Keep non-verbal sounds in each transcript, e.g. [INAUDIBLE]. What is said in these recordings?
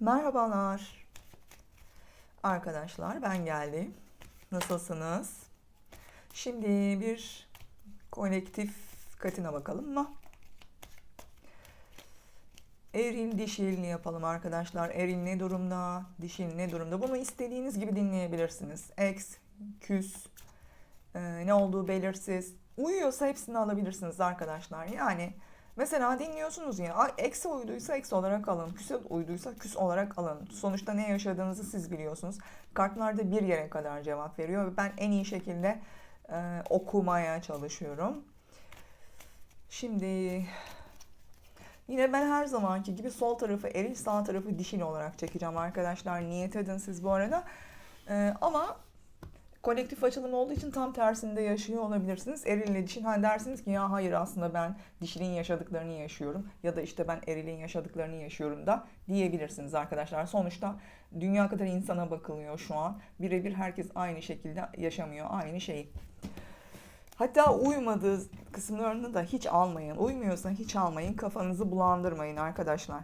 Merhabalar. Arkadaşlar ben geldim. Nasılsınız? Şimdi bir kolektif katina bakalım mı? Eril dişil yapalım arkadaşlar. Eril ne durumda? Dişil ne durumda? Bunu istediğiniz gibi dinleyebilirsiniz. X, küs, e, ne olduğu belirsiz. Uyuyorsa hepsini alabilirsiniz arkadaşlar. Yani Mesela dinliyorsunuz ya "Ay, eksi uyduysa eksi olarak alın, küse uyduysa küs olarak alın. Sonuçta ne yaşadığınızı siz biliyorsunuz. Kartlarda bir yere kadar cevap veriyor ve ben en iyi şekilde e, okumaya çalışıyorum. Şimdi yine ben her zamanki gibi sol tarafı eril, sağ tarafı dişil olarak çekeceğim arkadaşlar. Niyet edin siz bu arada. E, ama kolektif açılım olduğu için tam tersinde yaşıyor olabilirsiniz. Eril ile dişil. Hani dersiniz ki ya hayır aslında ben dişilin yaşadıklarını yaşıyorum ya da işte ben erilin yaşadıklarını yaşıyorum da diyebilirsiniz arkadaşlar. Sonuçta dünya kadar insana bakılıyor şu an. Birebir herkes aynı şekilde yaşamıyor aynı şeyi. Hatta uymadığı kısımlarını da hiç almayın. Uymuyorsa hiç almayın. Kafanızı bulandırmayın arkadaşlar.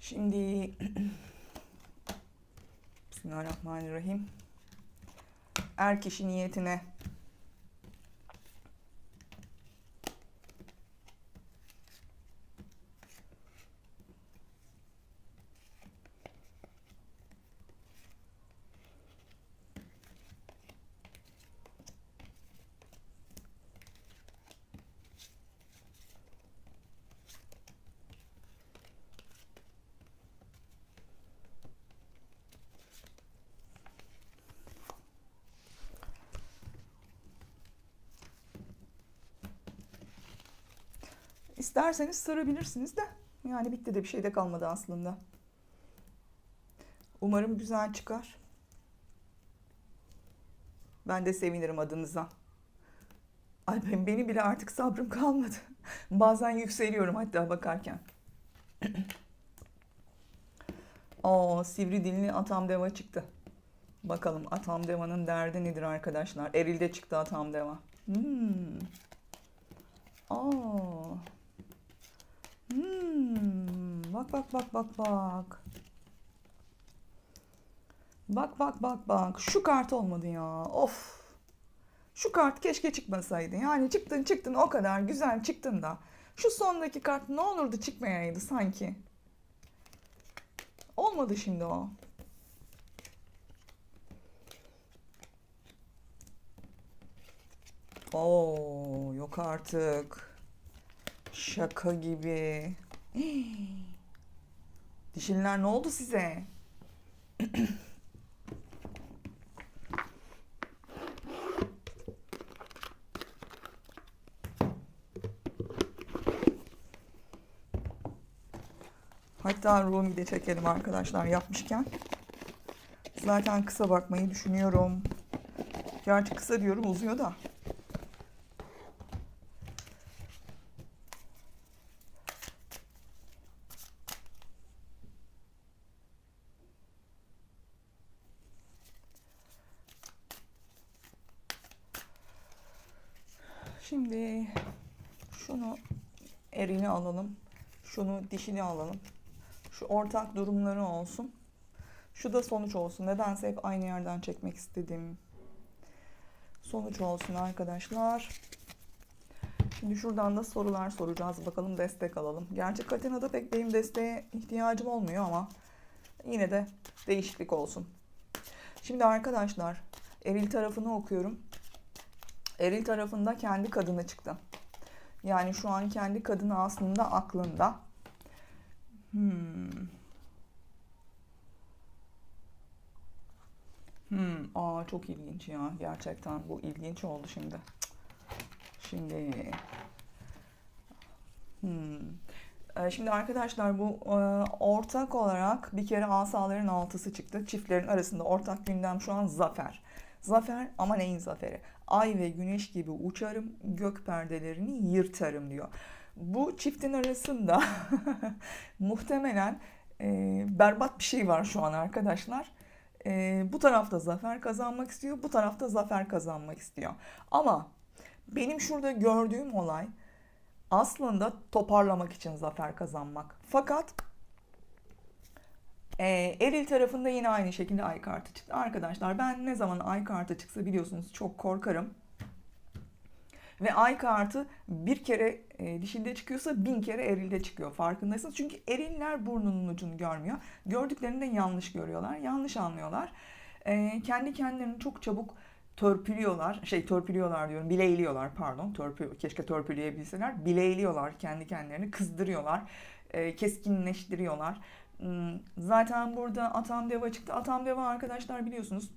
Şimdi [CLEARS THROAT] Bismillahirrahmanirrahim. Er kişi niyetine isterseniz sarabilirsiniz de. Yani bitti de bir şey de kalmadı aslında. Umarım güzel çıkar. Ben de sevinirim adınıza. Ay ben, benim bile artık sabrım kalmadı. [LAUGHS] Bazen yükseliyorum hatta bakarken. [CLEARS THROAT] Oo, sivri dilli Atam Deva çıktı. Bakalım Atam Deva'nın derdi nedir arkadaşlar? Eril'de çıktı Atam Deva. Hmm. Aa. Hmm. Bak bak bak bak bak. Bak bak bak bak. Şu kart olmadı ya. Of. Şu kart keşke çıkmasaydı. Yani çıktın çıktın o kadar güzel çıktın da. Şu sondaki kart ne olurdu çıkmayaydı sanki. Olmadı şimdi o. Oo, yok artık. Şaka gibi. Dişinler ne oldu size? Hatta Rumi de çekelim arkadaşlar yapmışken. Zaten kısa bakmayı düşünüyorum. Gerçi kısa diyorum uzuyor da. Şimdi şunu erini alalım. Şunu dişini alalım. Şu ortak durumları olsun. Şu da sonuç olsun. Nedense hep aynı yerden çekmek istedim. Sonuç olsun arkadaşlar. Şimdi şuradan da sorular soracağız. Bakalım destek alalım. Gerçi Katina'da pek benim desteğe ihtiyacım olmuyor ama yine de değişiklik olsun. Şimdi arkadaşlar eril tarafını okuyorum. Eril tarafında kendi kadını çıktı. Yani şu an kendi kadını aslında aklında. Hmm. Hmm. Aa çok ilginç ya. Gerçekten bu ilginç oldu şimdi. Şimdi hmm. Ee, Şimdi arkadaşlar bu e, ortak olarak bir kere asaların altısı çıktı. Çiftlerin arasında ortak gündem şu an zafer. Zafer ama neyin zaferi? Ay ve güneş gibi uçarım, gök perdelerini yırtarım diyor. Bu çiftin arasında [LAUGHS] muhtemelen e, berbat bir şey var şu an arkadaşlar. E, bu tarafta zafer kazanmak istiyor, bu tarafta zafer kazanmak istiyor. Ama benim şurada gördüğüm olay aslında toparlamak için zafer kazanmak. Fakat Ee, eril tarafında yine aynı şekilde ay kartı çıktı. Arkadaşlar ben ne zaman ay kartı çıksa biliyorsunuz çok korkarım. Ve ay kartı bir kere e, dişilde çıkıyorsa bin kere erilde çıkıyor farkındaysanız. Çünkü eriller burnunun ucunu görmüyor. Gördüklerinde yanlış görüyorlar, yanlış anlıyorlar. E, kendi kendilerini çok çabuk törpülüyorlar. Şey törpülüyorlar diyorum, bileyliyorlar pardon. Törpü, keşke törpüleyebilseler. Bileyliyorlar kendi kendilerini, kızdırıyorlar, e, keskinleştiriyorlar. Zaten burada Atam Deva çıktı. Atam Deva arkadaşlar biliyorsunuz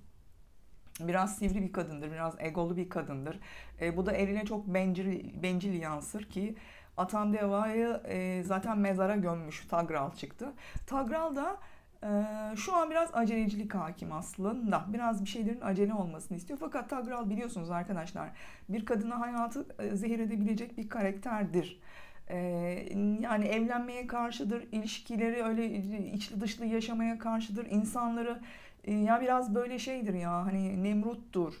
biraz sivri bir kadındır, biraz egolu bir kadındır. E, bu da eline çok bencil, bencil yansır ki Atam Deva'yı e, zaten mezara gömmüş. Tagral çıktı. Tagral da e, şu an biraz acelecilik hakim aslında. Biraz bir şeylerin acele olmasını istiyor. Fakat Tagral biliyorsunuz arkadaşlar bir kadına hayatı e, zehir edebilecek bir karakterdir. E, yani evlenmeye karşıdır, ilişkileri öyle içli dışlı yaşamaya karşıdır, insanları e, ya biraz böyle şeydir ya hani Nemrut'tur.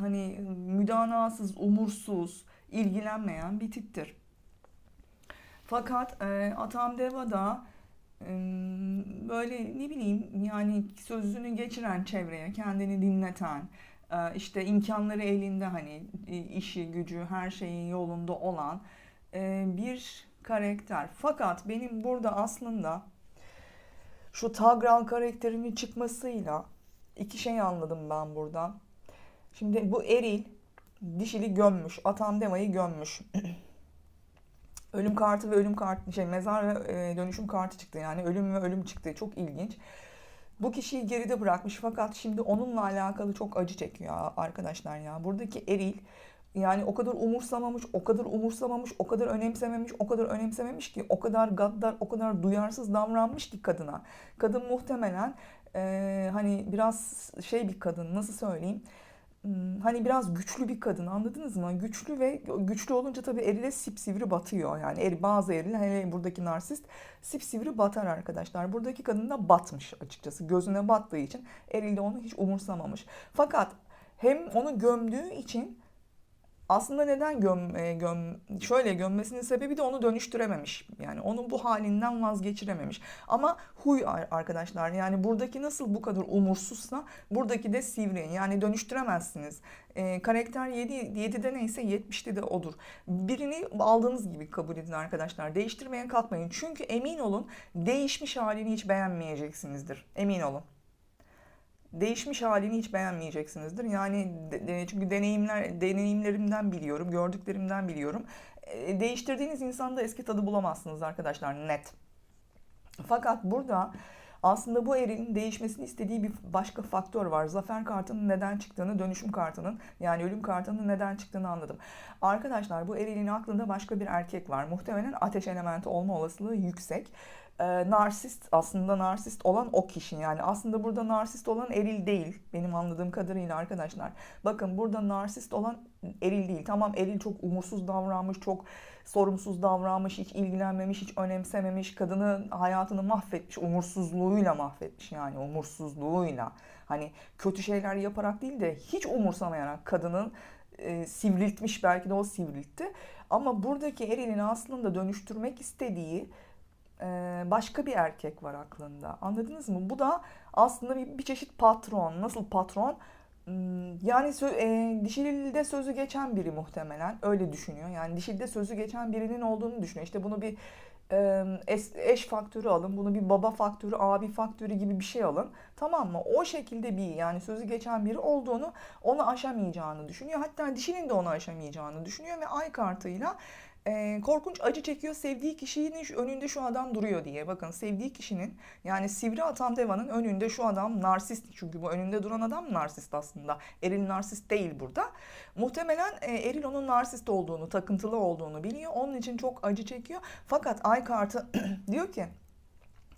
Hani müdanasız, umursuz, ilgilenmeyen bir tiptir. Fakat e, Atam Deva da böyle ne bileyim yani sözünü geçiren çevreye, kendini dinleten, e, işte imkanları elinde hani e, işi, gücü, her şeyin yolunda olan bir karakter. Fakat benim burada aslında şu Tagral karakterinin çıkmasıyla iki şey anladım ben burada. Şimdi bu eril dişili gömmüş. Atam Deva'yı gömmüş. [CLEARS THROAT] Ölüm kartı ve ölüm kartı şey mezar ve e, dönüşüm kartı çıktı. Yani ölüm ve ölüm çıktı. Çok ilginç. Bu kişiyi geride bırakmış fakat şimdi onunla alakalı çok acı çekiyor arkadaşlar ya. Buradaki eril yani o kadar umursamamış, o kadar umursamamış, o kadar önemsememiş, o kadar önemsememiş ki, o kadar gaddar, o kadar duyarsız davranmış ki kadına. Kadın muhtemelen e, hani biraz şey bir kadın, nasıl söyleyeyim? Hmm, Hani biraz güçlü bir kadın anladınız mı? Güçlü ve güçlü olunca tabii erile sipsivri batıyor. Yani eri, bazı eril hele buradaki narsist sipsivri batar arkadaşlar. Buradaki kadın da batmış açıkçası. Gözüne battığı için eril de onu hiç umursamamış. Fakat hem onu gömdüğü için aslında neden göm, e, göm şöyle gömmesinin sebebi de onu dönüştürememiş. Yani onu bu halinden vazgeçirememiş. Ama huy ar- arkadaşlar yani buradaki nasıl bu kadar umursuzsa buradaki de sivri. Yani dönüştüremezsiniz. E, karakter 7 7'de neyse 70'te de odur. Birini aldığınız gibi kabul edin arkadaşlar. Değiştirmeye kalkmayın. Çünkü emin olun değişmiş halini hiç beğenmeyeceksinizdir. Emin olun değişmiş halini hiç beğenmeyeceksinizdir. Yani çünkü deneyimler deneyimlerimden biliyorum, gördüklerimden biliyorum. E, değiştirdiğiniz insanda eski tadı bulamazsınız arkadaşlar net. Fakat burada aslında bu erin değişmesini istediği bir başka faktör var. Zafer kartının neden çıktığını, dönüşüm kartının yani ölüm kartının neden çıktığını anladım. Arkadaşlar bu erinin aklında başka bir erkek var. Muhtemelen ateş elementi olma olasılığı yüksek. Ee, narsist aslında narsist olan o kişi yani aslında burada narsist olan eril değil benim anladığım kadarıyla arkadaşlar. Bakın burada narsist olan eril değil. Tamam eril çok umursuz davranmış, çok sorumsuz davranmış, hiç ilgilenmemiş, hiç önemsememiş, kadını hayatını mahvetmiş, umursuzluğuyla mahvetmiş yani umursuzluğuyla. Hani kötü şeyler yaparak değil de hiç umursamayarak kadının e, sivriltmiş belki de o sivriltti. Ama buradaki erilin aslında dönüştürmek istediği e, başka bir erkek var aklında. Anladınız mı? Bu da aslında bir, bir çeşit patron. Nasıl patron? Hmm, Yani e, dişilde sözü geçen biri muhtemelen öyle düşünüyor. Yani dişilde sözü geçen birinin olduğunu düşünüyor. İşte bunu bir e, eş faktörü alın, bunu bir baba faktörü, abi faktörü gibi bir şey alın. Tamam mı? O şekilde bir yani sözü geçen biri olduğunu, onu aşamayacağını düşünüyor. Hatta dişinin de onu aşamayacağını düşünüyor ve ay kartıyla korkunç acı çekiyor sevdiği kişinin önünde şu adam duruyor diye. Bakın sevdiği kişinin yani Sivri Atam Deva'nın önünde şu adam narsist. Çünkü bu önünde duran adam narsist aslında. Eril narsist değil burada. Muhtemelen e, Eril onun narsist olduğunu, takıntılı olduğunu biliyor. Onun için çok acı çekiyor. Fakat ay kartı [CLEARS THROAT] diyor ki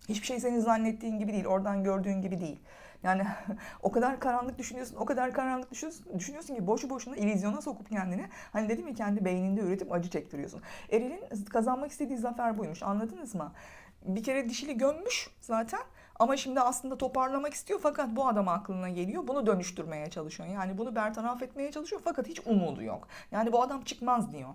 Hiçbir şey senin zannettiğin gibi değil, oradan gördüğün gibi değil. Yani [LAUGHS] o kadar karanlık düşünüyorsun, o kadar karanlık düşünüyorsun, düşünüyorsun ki boşu boşuna illüzyona sokup kendini. Hani dedim ya kendi beyninde üretip acı çektiriyorsun. Eril'in kazanmak istediği zafer buymuş anladınız mı? Bir kere dişili gömmüş zaten ama şimdi aslında toparlamak istiyor fakat bu adam aklına geliyor. Bunu dönüştürmeye çalışıyor. Yani bunu bertaraf etmeye çalışıyor fakat hiç umudu yok. Yani bu adam çıkmaz diyor.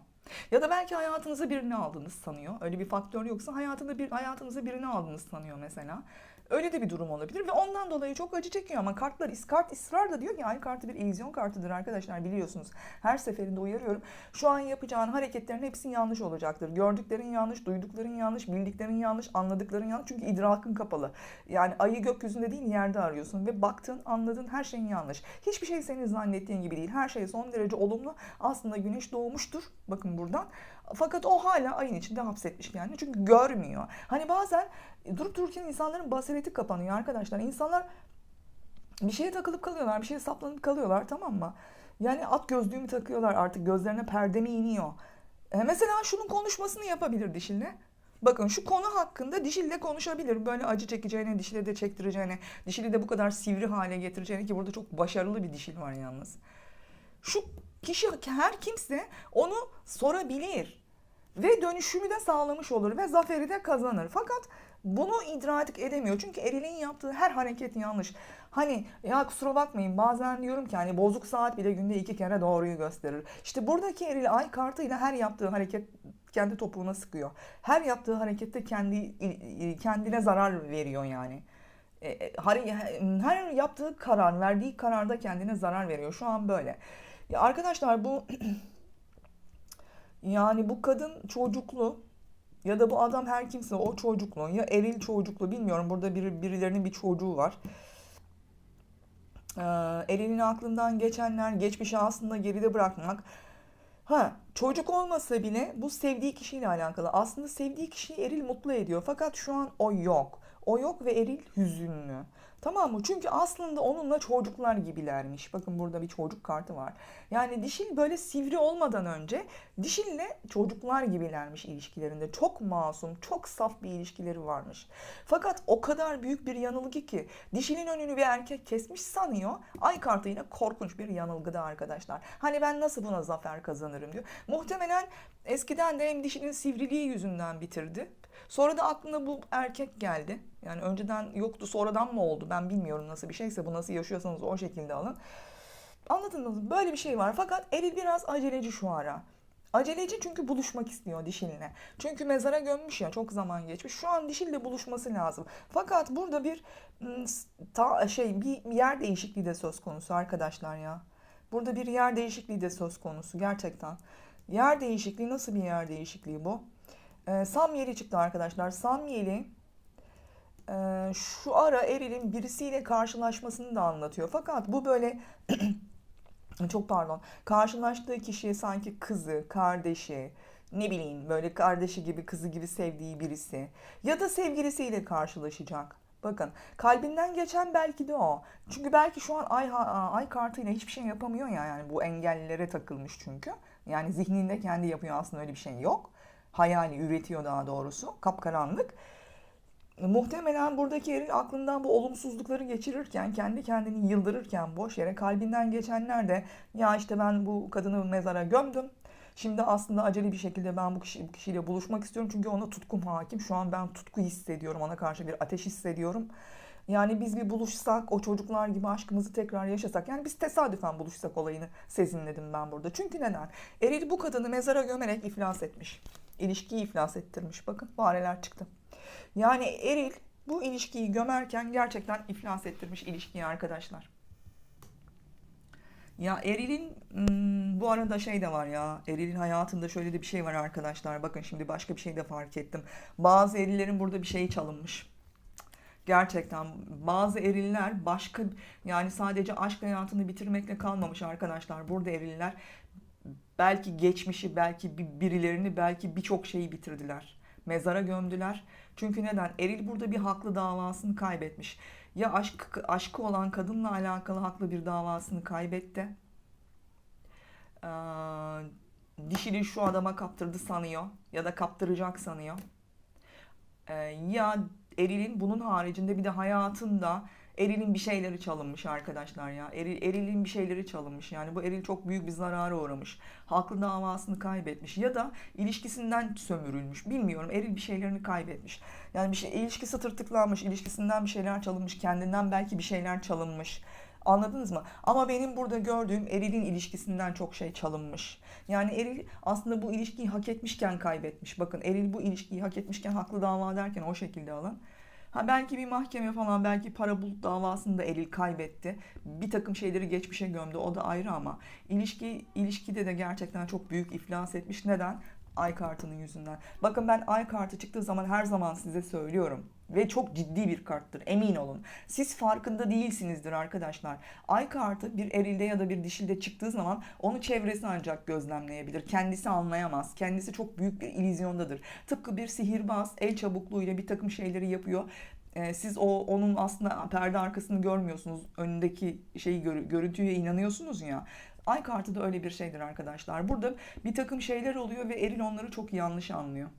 Ya da belki hayatınıza birini aldınız sanıyor. Öyle bir faktör yoksa hayatında bir hayatınıza birini aldınız sanıyor mesela. Öyle de bir durum olabilir ve ondan dolayı çok acı çekiyor ama kartlar kart ısrarla diyor ki ay kartı bir illüzyon kartıdır arkadaşlar biliyorsunuz. Her seferinde uyarıyorum. Şu an yapacağın hareketlerin hepsi yanlış olacaktır. Gördüklerin yanlış, duydukların yanlış, bildiklerin yanlış, anladıkların yanlış. Çünkü idrakın kapalı. Yani ayı gökyüzünde değil yerde arıyorsun ve baktın, anladın her şeyin yanlış. Hiçbir şey senin zannettiğin gibi değil. Her şey son derece olumlu. Aslında güneş doğmuştur. Bakın buradan. Fakat o hala ayın içinde hapsetmiş kendini. Çünkü görmüyor. Hani bazen durup dururken insanların basireti kapanıyor arkadaşlar. İnsanlar bir şeye takılıp kalıyorlar, bir şeye saplanıp kalıyorlar tamam mı? Yani at gözlüğümü takıyorlar artık gözlerine perde mi iniyor? E mesela şunun konuşmasını yapabilir dişille. Bakın şu konu hakkında dişille konuşabilir. Böyle acı çekeceğine, dişile de çektireceğine, dişili de bu kadar sivri hale getireceğine ki burada çok başarılı bir dişil var yalnız. Şu kişi her kimse onu sorabilir ve dönüşümü de sağlamış olur ve zaferi de kazanır. Fakat bunu idrak edemiyor. Çünkü Eril'in yaptığı her hareket yanlış. Hani ya kusura bakmayın bazen diyorum ki hani bozuk saat bile günde iki kere doğruyu gösterir. İşte buradaki Eril ay kartıyla her yaptığı hareket kendi topuğuna sıkıyor. Her yaptığı harekette kendi kendine zarar veriyor yani. E, her yaptığı karar, verdiği kararda kendine zarar veriyor. Şu an böyle. Ya arkadaşlar bu [CLEARS THROAT] yani bu kadın çocuklu ya da bu adam her kimse o çocuklu ya eril çocuklu bilmiyorum burada bir, birilerinin bir çocuğu var. Ee, erilin aklından geçenler geçmişi aslında geride bırakmak. Ha çocuk olmasa bile bu sevdiği kişiyle alakalı. Aslında sevdiği kişiyi eril mutlu ediyor fakat şu an o yok. O yok ve eril hüzünlü. Tamam mı? Çünkü aslında onunla çocuklar gibilermiş. Bakın burada bir çocuk kartı var. Yani dişil böyle sivri olmadan önce dişille çocuklar gibilermiş ilişkilerinde. Çok masum, çok saf bir ilişkileri varmış. Fakat o kadar büyük bir yanılgı ki dişilin önünü bir erkek kesmiş sanıyor. Ay kartıyla korkunç bir yanılgıda arkadaşlar. Hani ben nasıl buna zafer kazanırım diyor. Muhtemelen eskiden de hem dişinin sivriliği yüzünden bitirdi Sonra da aklına bu erkek geldi. Yani önceden yoktu sonradan mı oldu ben bilmiyorum nasıl bir şeyse bu nasıl yaşıyorsanız o şekilde alın. Anladınız mı? Böyle bir şey var. Fakat Eril biraz aceleci şu ara. Aceleci çünkü buluşmak istiyor dişiline. Çünkü mezara gömmüş ya çok zaman geçmiş. Şu an dişille buluşması lazım. Fakat burada bir ta, şey bir yer değişikliği de söz konusu arkadaşlar ya. Burada bir yer değişikliği de söz konusu gerçekten. Yer değişikliği nasıl bir yer değişikliği bu? E, Samyeli çıktı arkadaşlar. Samyeli e, şu ara Eril'in birisiyle karşılaşmasını da anlatıyor. Fakat bu böyle [CLEARS THROAT] çok pardon karşılaştığı kişiye sanki kızı, kardeşi, ne bileyim böyle kardeşi gibi kızı gibi sevdiği birisi ya da sevgilisiyle karşılaşacak. Bakın kalbinden geçen belki de o. Çünkü belki şu an ay, ay kartıyla hiçbir şey yapamıyor ya yani bu engellilere takılmış çünkü. Yani zihninde kendi yapıyor aslında öyle bir şey yok hayali üretiyor daha doğrusu kapkaranlık. Muhtemelen buradaki eril aklından bu olumsuzlukları geçirirken, kendi kendini yıldırırken boş yere kalbinden geçenler de ya işte ben bu kadını mezara gömdüm. Şimdi aslında acele bir şekilde ben bu, kişi, bu kişiyle buluşmak istiyorum. Çünkü ona tutkum hakim. Şu an ben tutku hissediyorum. Ona karşı bir ateş hissediyorum. Yani biz bir buluşsak, o çocuklar gibi aşkımızı tekrar yaşasak. Yani biz tesadüfen buluşsak olayını sezinledim ben burada. Çünkü neden? Eril bu kadını mezara gömerek iflas etmiş ilişkiyi iflas ettirmiş. Bakın fareler çıktı. Yani eril bu ilişkiyi gömerken gerçekten iflas ettirmiş ilişkiyi arkadaşlar. Ya Eril'in hmm, bu arada şey de var ya. Eril'in hayatında şöyle de bir şey var arkadaşlar. Bakın şimdi başka bir şey de fark ettim. Bazı erillerin burada bir şeyi çalınmış. Gerçekten bazı eriller başka yani sadece aşk hayatını bitirmekle kalmamış arkadaşlar. Burada eriller belki geçmişi, belki birilerini, belki birçok şeyi bitirdiler. Mezara gömdüler. Çünkü neden? Eril burada bir haklı davasını kaybetmiş. Ya aşk aşkı olan kadınla alakalı haklı bir davasını kaybetti. Ee, dişini şu adama kaptırdı sanıyor ya da kaptıracak sanıyor. Ee, ya Eril'in bunun haricinde bir de hayatında Eril'in bir şeyleri çalınmış arkadaşlar ya. Eril, Eril'in bir şeyleri çalınmış. Yani bu Eril çok büyük bir zarara uğramış. Haklı davasını kaybetmiş. Ya da ilişkisinden sömürülmüş. Bilmiyorum. Eril bir şeylerini kaybetmiş. Yani bir şey ilişkisi tırtıklanmış. ilişkisinden bir şeyler çalınmış. Kendinden belki bir şeyler çalınmış. Anladınız mı? Ama benim burada gördüğüm erilin ilişkisinden çok şey çalınmış. Yani eril aslında bu ilişkiyi hak etmişken kaybetmiş. Bakın eril bu ilişkiyi hak etmişken haklı dava derken o şekilde alın. Ha belki bir mahkeme falan belki para bulut davasında Eril kaybetti. Bir takım şeyleri geçmişe gömdü. O da ayrı ama ilişki ilişkide de gerçekten çok büyük iflas etmiş. Neden? Ay kartının yüzünden. Bakın ben ay kartı çıktığı zaman her zaman size söylüyorum ve çok ciddi bir karttır emin olun. Siz farkında değilsinizdir arkadaşlar. Ay kartı bir erilde ya da bir dişilde çıktığı zaman onu çevresi ancak gözlemleyebilir. Kendisi anlayamaz. Kendisi çok büyük bir illüzyondadır. Tıpkı bir sihirbaz el çabukluğuyla bir takım şeyleri yapıyor. Ee, Siz o onun aslında perde arkasını görmüyorsunuz. Önündeki şeyi gör, görüntüye inanıyorsunuz ya. Ay kartı da öyle bir şeydir arkadaşlar. Burada bir takım şeyler oluyor ve eril onları çok yanlış anlıyor.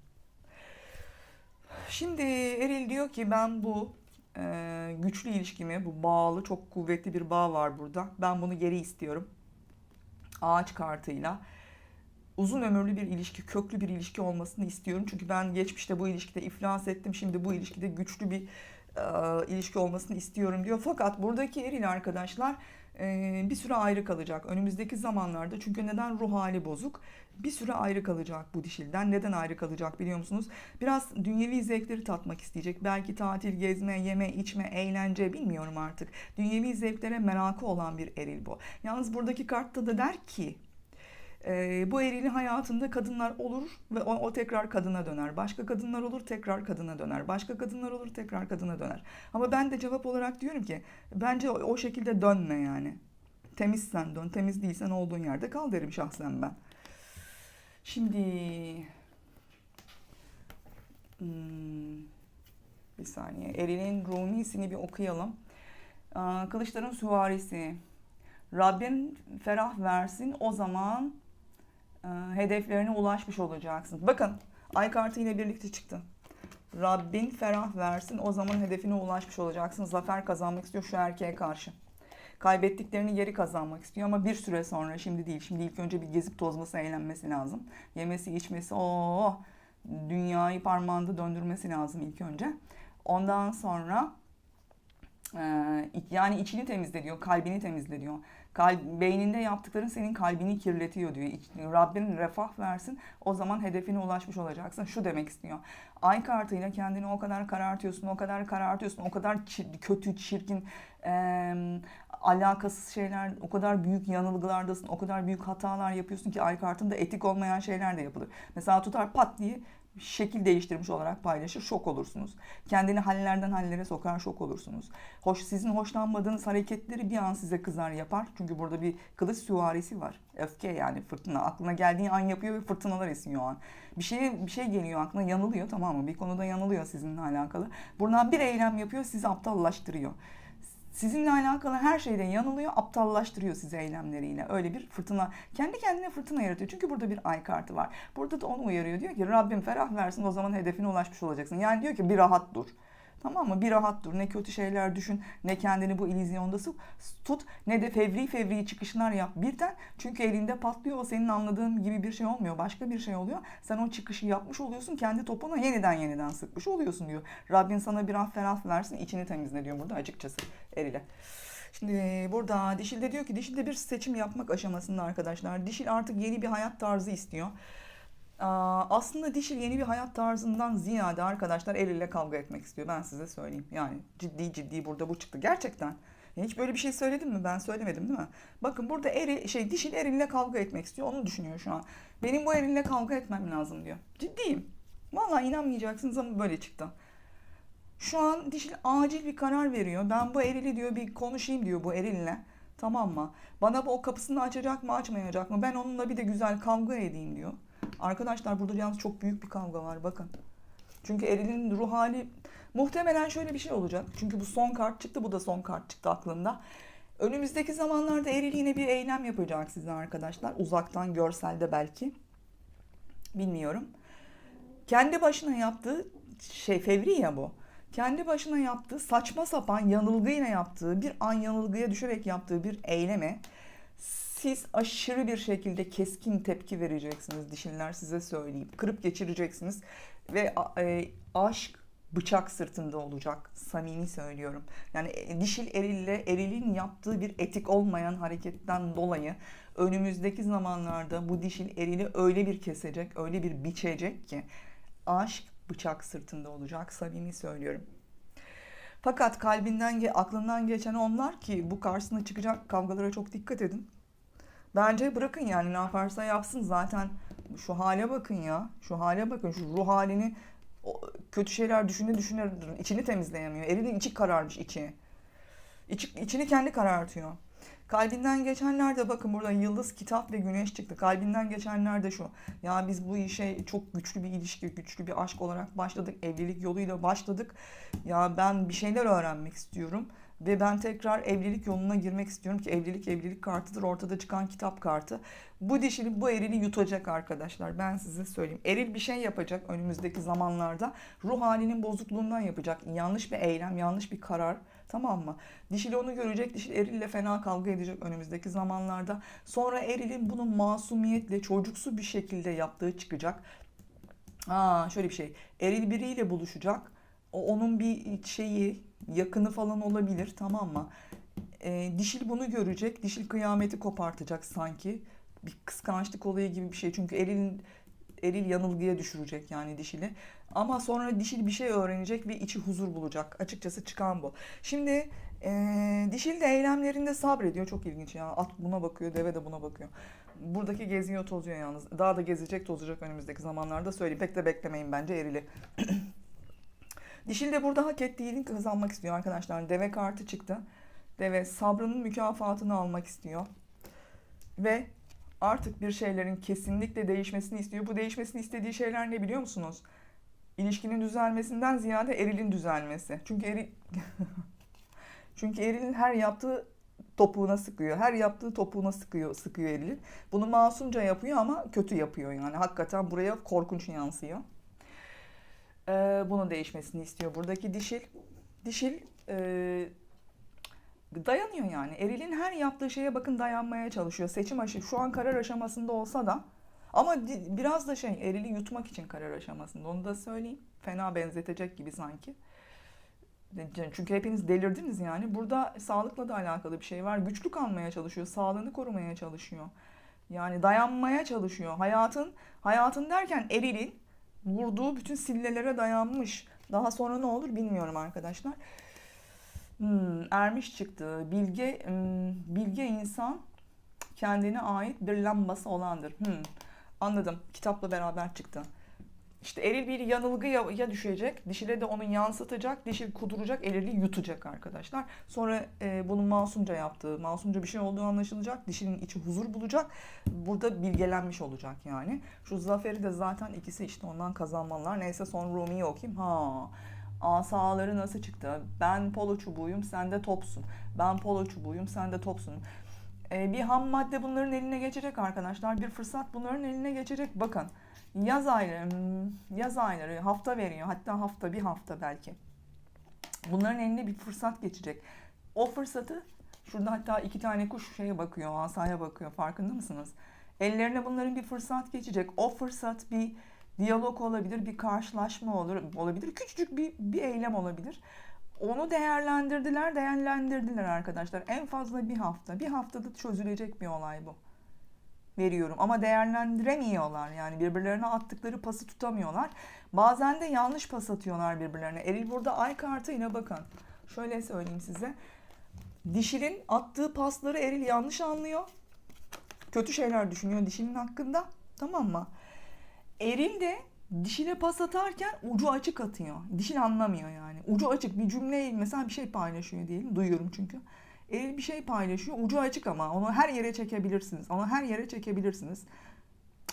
Şimdi Eril diyor ki ben bu e, güçlü ilişkimi, bu bağlı, çok kuvvetli bir bağ var burada. Ben bunu geri istiyorum. Ağaç kartıyla. Uzun ömürlü bir ilişki, köklü bir ilişki olmasını istiyorum. Çünkü ben geçmişte bu ilişkide iflas ettim. Şimdi bu ilişkide güçlü bir e, ilişki olmasını istiyorum diyor. Fakat buradaki Eril arkadaşlar bir süre ayrı kalacak. Önümüzdeki zamanlarda çünkü neden ruh hali bozuk? Bir süre ayrı kalacak bu dişilden. Neden ayrı kalacak biliyor musunuz? Biraz dünyevi zevkleri tatmak isteyecek. Belki tatil, gezme, yeme, içme, eğlence bilmiyorum artık. Dünyevi zevklere merakı olan bir eril bu. Yalnız buradaki kartta da der ki e, bu erilin hayatında kadınlar olur ve o, o tekrar kadına döner. Başka kadınlar olur tekrar kadına döner. Başka kadınlar olur tekrar kadına döner. Ama ben de cevap olarak diyorum ki bence o, o şekilde dönme yani. Temizsen dön, temiz değilsen olduğun yerde kal derim şahsen ben. Şimdi hmm, bir saniye. Eril'in Rumi'sini bir okuyalım. Kılıçların süvarisi. Rabbin ferah versin o zaman hedeflerine ulaşmış olacaksın. Bakın ay kartı ile birlikte çıktı. Rabbin ferah versin o zaman hedefine ulaşmış olacaksın. Zafer kazanmak istiyor şu erkeğe karşı. Kaybettiklerini geri kazanmak istiyor ama bir süre sonra şimdi değil. Şimdi ilk önce bir gezip tozması, eğlenmesi lazım. Yemesi, içmesi, o dünyayı parmağında döndürmesi lazım ilk önce. Ondan sonra e, yani içini temizle diyor, kalbini temizle diyor. Kalb, beyninde yaptıkların senin kalbini kirletiyor diyor. Rabbin refah versin o zaman hedefine ulaşmış olacaksın. Şu demek istiyor. Ay kartıyla kendini o kadar karartıyorsun, o kadar karartıyorsun, o kadar çi- kötü, çirkin, eee, alakasız şeyler, o kadar büyük yanılgılardasın, o kadar büyük hatalar yapıyorsun ki ay kartında etik olmayan şeyler de yapılır. Mesela tutar pat diye şekil değiştirmiş olarak paylaşır, şok olursunuz. Kendini hallerden hallere sokar, şok olursunuz. Hoş, sizin hoşlanmadığınız hareketleri bir an size kızar yapar. Çünkü burada bir kılıç süvarisi var. Öfke yani fırtına. Aklına geldiği an yapıyor ve fırtınalar esiyor o an. Bir şey bir şey geliyor aklına yanılıyor tamam mı? Bir konuda yanılıyor sizinle alakalı. Buradan bir eylem yapıyor, sizi aptallaştırıyor. Sizinle alakalı her şeyde yanılıyor, aptallaştırıyor sizi eylemleriyle. Öyle bir fırtına, kendi kendine fırtına yaratıyor. Çünkü burada bir ay kartı var. Burada da onu uyarıyor. Diyor ki Rabbim ferah versin o zaman hedefine ulaşmış olacaksın. Yani diyor ki bir rahat dur. Tamam mı? Bir rahat dur. Ne kötü şeyler düşün, ne kendini bu illüzyonda su- tut, ne de fevri fevri çıkışlar yap birden. Çünkü elinde patlıyor. O senin anladığın gibi bir şey olmuyor. Başka bir şey oluyor. Sen o çıkışı yapmış oluyorsun. Kendi topuna yeniden yeniden sıkmış oluyorsun diyor. Rabbin sana bir af ferah versin. içini temizle diyor burada açıkçası erile. Şimdi burada Dişil de diyor ki Dişil de bir seçim yapmak aşamasında arkadaşlar. Dişil artık yeni bir hayat tarzı istiyor. Aslında dişil yeni bir hayat tarzından ziyade arkadaşlar el ile kavga etmek istiyor. Ben size söyleyeyim. Yani ciddi ciddi burada bu çıktı. Gerçekten. Hiç böyle bir şey söyledim mi? Ben söylemedim değil mi? Bakın burada eri, şey dişil erile kavga etmek istiyor. Onu düşünüyor şu an. Benim bu erille kavga etmem lazım diyor. Ciddiyim. Vallahi inanmayacaksınız ama böyle çıktı. Şu an dişil acil bir karar veriyor. Ben bu erili diyor bir konuşayım diyor bu erille. Tamam mı? Bana bu o kapısını açacak mı açmayacak mı? Ben onunla bir de güzel kavga edeyim diyor. Arkadaşlar burada yalnız çok büyük bir kavga var bakın. Çünkü Eril'in ruh hali muhtemelen şöyle bir şey olacak. Çünkü bu son kart çıktı, bu da son kart çıktı aklımda. Önümüzdeki zamanlarda Eril yine bir eylem yapacak size arkadaşlar. Uzaktan görselde belki. Bilmiyorum. Kendi başına yaptığı şey fevri ya bu. Kendi başına yaptığı saçma sapan yanılgıyla yaptığı bir an yanılgıya düşerek yaptığı bir eyleme siz aşırı bir şekilde keskin tepki vereceksiniz dişinler size söyleyeyim. Kırıp geçireceksiniz ve e, aşk, bıçak sırtında olacak. Samimi söylüyorum. Yani e, dişil erille erilin yaptığı bir etik olmayan hareketten dolayı önümüzdeki zamanlarda bu dişil erili öyle bir kesecek, öyle bir biçecek ki aşk bıçak sırtında olacak. Samimi söylüyorum. Fakat kalbinden, aklından geçen onlar ki bu karşısına çıkacak kavgalara çok dikkat edin. Bence bırakın yani ne yaparsa yapsın zaten şu hale bakın ya. Şu hale bakın şu ruh halini kötü şeyler düşüne düşüne içini temizleyemiyor. Erinin içi kararmış içi. İçi, içini kendi karartıyor. Kalbinden geçenler de bakın burada yıldız, kitap ve güneş çıktı. Kalbinden geçenler de şu. Ya biz bu işe çok güçlü bir ilişki, güçlü bir aşk olarak başladık. Evlilik yoluyla başladık. Ya ben bir şeyler öğrenmek istiyorum. Ve ben tekrar evlilik yoluna girmek istiyorum ki evlilik evlilik kartıdır. Ortada çıkan kitap kartı. Bu dişili bu erili yutacak arkadaşlar. Ben size söyleyeyim. Eril bir şey yapacak önümüzdeki zamanlarda. Ruh halinin bozukluğundan yapacak. Yanlış bir eylem, yanlış bir karar. Tamam mı? Dişil onu görecek. Dişil erille fena kavga edecek önümüzdeki zamanlarda. Sonra erilin bunu masumiyetle, çocuksu bir şekilde yaptığı çıkacak. Aa, şöyle bir şey. Eril biriyle buluşacak. O onun bir şeyi, yakını falan olabilir tamam mı? Ee, dişil bunu görecek. Dişil kıyameti kopartacak sanki. Bir kıskançlık olayı gibi bir şey. Çünkü erilin eril yanılgıya düşürecek yani dişili. Ama sonra dişil bir şey öğrenecek ve içi huzur bulacak. Açıkçası çıkan bu. Şimdi ee, dişil de eylemlerinde sabrediyor. Çok ilginç ya. At buna bakıyor, deve de buna bakıyor. Buradaki geziyor, tozuyor yalnız. Daha da gezecek, tozacak önümüzdeki zamanlarda söyleyeyim. Pek de beklemeyin bence erili. [CLEARS THROAT] Dişil de burada hak ettiğini kazanmak istiyor arkadaşlar. Deve kartı çıktı. Deve sabrının mükafatını almak istiyor. Ve artık bir şeylerin kesinlikle değişmesini istiyor. Bu değişmesini istediği şeyler ne biliyor musunuz? İlişkinin düzelmesinden ziyade erilin düzelmesi. Çünkü eril [LAUGHS] Çünkü erilin her yaptığı topuğuna sıkıyor. Her yaptığı topuğuna sıkıyor, sıkıyor erilin. Bunu masumca yapıyor ama kötü yapıyor yani. Hakikaten buraya korkunç yansıyor. Ee, bunun değişmesini istiyor buradaki dişil. Dişil e, dayanıyor yani. Eril'in her yaptığı şeye bakın dayanmaya çalışıyor. Seçim aşı şu an karar aşamasında olsa da ama biraz da şey Eril'i yutmak için karar aşamasında. Onu da söyleyeyim. Fena benzetecek gibi sanki. Çünkü hepiniz delirdiniz yani. Burada sağlıkla da alakalı bir şey var. Güçlü kalmaya çalışıyor. Sağlığını korumaya çalışıyor. Yani dayanmaya çalışıyor. Hayatın, hayatın derken Eril'in vurduğu bütün sillelere dayanmış. Daha sonra ne olur bilmiyorum arkadaşlar. Hmm, ermiş çıktı. Bilge hmm, bilge insan kendine ait bir lambası olandır. Hmm, anladım. Kitapla beraber çıktı. İşte eril bir yanılgıya ya düşecek, dişile de onu yansıtacak, dişil kuduracak, erili yutacak arkadaşlar. Sonra e, bunun masumca yaptığı, masumca bir şey olduğu anlaşılacak, dişinin içi huzur bulacak. Burada bilgelenmiş olacak yani. Şu zaferi de zaten ikisi işte ondan kazanmalar. Neyse son Rumi'yi okuyayım. Ha, asaları nasıl çıktı? Ben polo çubuğuyum, sen de topsun. Ben polo çubuğuyum, sen de topsun. E, bir ham madde bunların eline geçecek arkadaşlar. Bir fırsat bunların eline geçecek. Bakın. Yaz ayları, hmm, yaz ayları hafta veriyor. Hatta hafta, bir hafta belki. Bunların eline bir fırsat geçecek. O fırsatı, şurada hatta iki tane kuş şeye bakıyor, asaya bakıyor. Farkında mısınız? Ellerine bunların bir fırsat geçecek. O fırsat bir diyalog olabilir, bir karşılaşma olur, olabilir. Küçücük bir, bir eylem olabilir. Onu değerlendirdiler, değerlendirdiler arkadaşlar. En fazla bir hafta. Bir haftada çözülecek bir olay bu veriyorum ama değerlendiremiyorlar. Yani birbirlerine attıkları pası tutamıyorlar. Bazen de yanlış pas atıyorlar birbirlerine. Eril burada ay kartıyla bakın. Şöyle söyleyeyim size. Dişilin attığı pasları Eril yanlış anlıyor. Kötü şeyler düşünüyor dişinin hakkında. Tamam mı? Eril de dişile pas atarken ucu açık atıyor. Dişil anlamıyor yani. Ucu açık bir cümle mesela bir şey paylaşıyor diyelim. Duyuyorum çünkü. Eril bir şey paylaşıyor. Ucu açık ama onu her yere çekebilirsiniz. Onu her yere çekebilirsiniz.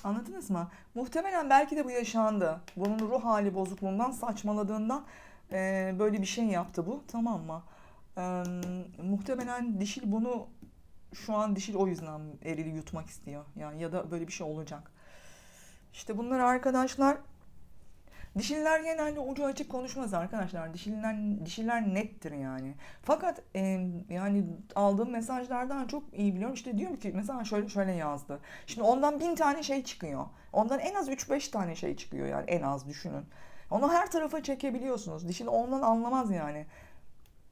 Anladınız mı? Muhtemelen belki de bu yaşandı. Bunun ruh hali bozukluğundan, saçmaladığından e, böyle bir şey yaptı bu. Tamam mı? E, muhtemelen dişil bunu şu an dişil o yüzden erili yutmak istiyor. Yani ya da böyle bir şey olacak. İşte bunlar arkadaşlar Dişiller genelde ucu açık konuşmaz arkadaşlar. Dişiller, dişiller nettir yani. Fakat e, yani aldığım mesajlardan çok iyi biliyorum. İşte diyorum ki mesela şöyle şöyle yazdı. Şimdi ondan bin tane şey çıkıyor. Ondan en az 3-5 tane şey çıkıyor yani en az düşünün. Onu her tarafa çekebiliyorsunuz. Dişil ondan anlamaz yani.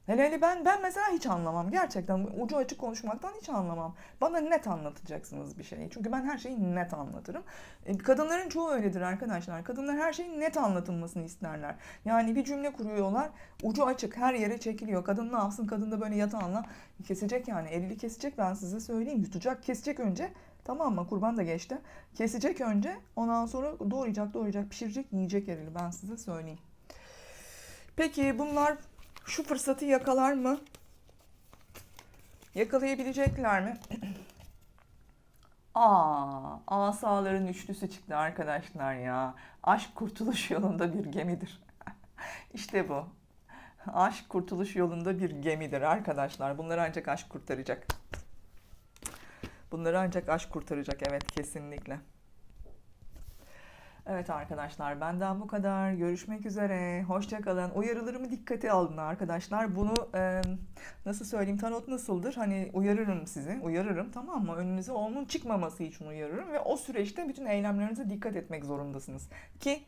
Hele hele ben ben mesela hiç anlamam. Gerçekten ucu açık konuşmaktan hiç anlamam. Bana net anlatacaksınız bir şeyi. Çünkü ben her şeyi net anlatırım. E, Kadınların çoğu öyledir arkadaşlar. Kadınlar her şeyin net anlatılmasını isterler. Yani bir cümle kuruyorlar. Ucu açık her yere çekiliyor. Kadın ne yapsın? Kadın da böyle yatağınla kesecek yani. Elini kesecek ben size söyleyeyim. Yutacak kesecek önce. Tamam mı? Kurban da geçti. Kesecek önce. Ondan sonra doğrayacak doğrayacak pişirecek yiyecek erili. Ben size söyleyeyim. Peki bunlar şu fırsatı yakalar mı? Yakalayabilecekler mi? Aa, asaların üçlüsü çıktı arkadaşlar ya. Aşk kurtuluş yolunda bir gemidir. [LAUGHS] işte bu. Aşk kurtuluş yolunda bir gemidir arkadaşlar. Bunları ancak aşk kurtaracak. Bunları ancak aşk kurtaracak. Evet kesinlikle. Evet arkadaşlar benden bu kadar. Görüşmek üzere. Hoşçakalın. Uyarılarımı dikkate alın arkadaşlar. Bunu e, nasıl söyleyeyim tarot nasıldır? Hani uyarırım sizi. Uyarırım tamam mı? Önünüze onun çıkmaması için uyarırım. Ve o süreçte bütün eylemlerinize dikkat etmek zorundasınız. Ki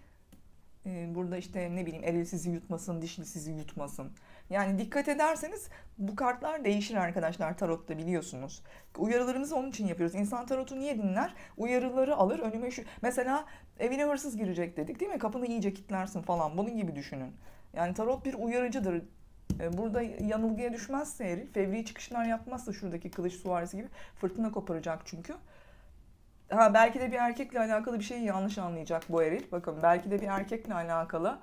burada işte ne bileyim eril sizi yutmasın, dişli sizi yutmasın. Yani dikkat ederseniz bu kartlar değişir arkadaşlar tarotta biliyorsunuz. Uyarılarımızı onun için yapıyoruz. İnsan tarotu niye dinler? Uyarıları alır önüme şu. Mesela evine hırsız girecek dedik değil mi? Kapını iyice kilitlersin falan. Bunun gibi düşünün. Yani tarot bir uyarıcıdır. E, Burada yanılgıya düşmezse eril, fevri çıkışlar yapmazsa şuradaki kılıç süvarisi gibi fırtına koparacak çünkü. Ha belki de bir erkekle alakalı bir şeyi yanlış anlayacak bu eril. Bakın belki de bir erkekle alakalı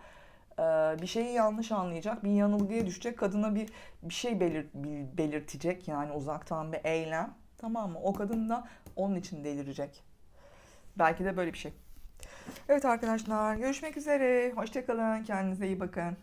e, bir şeyi yanlış anlayacak, bir yanılgıya düşecek, kadına bir bir şey belir, bir- belirtecek yani uzaktan bir eylem. Tamam mı? O kadın da onun için delirecek. Belki de böyle bir şey. Evet arkadaşlar görüşmek üzere. Hoşçakalın. Kendinize iyi bakın.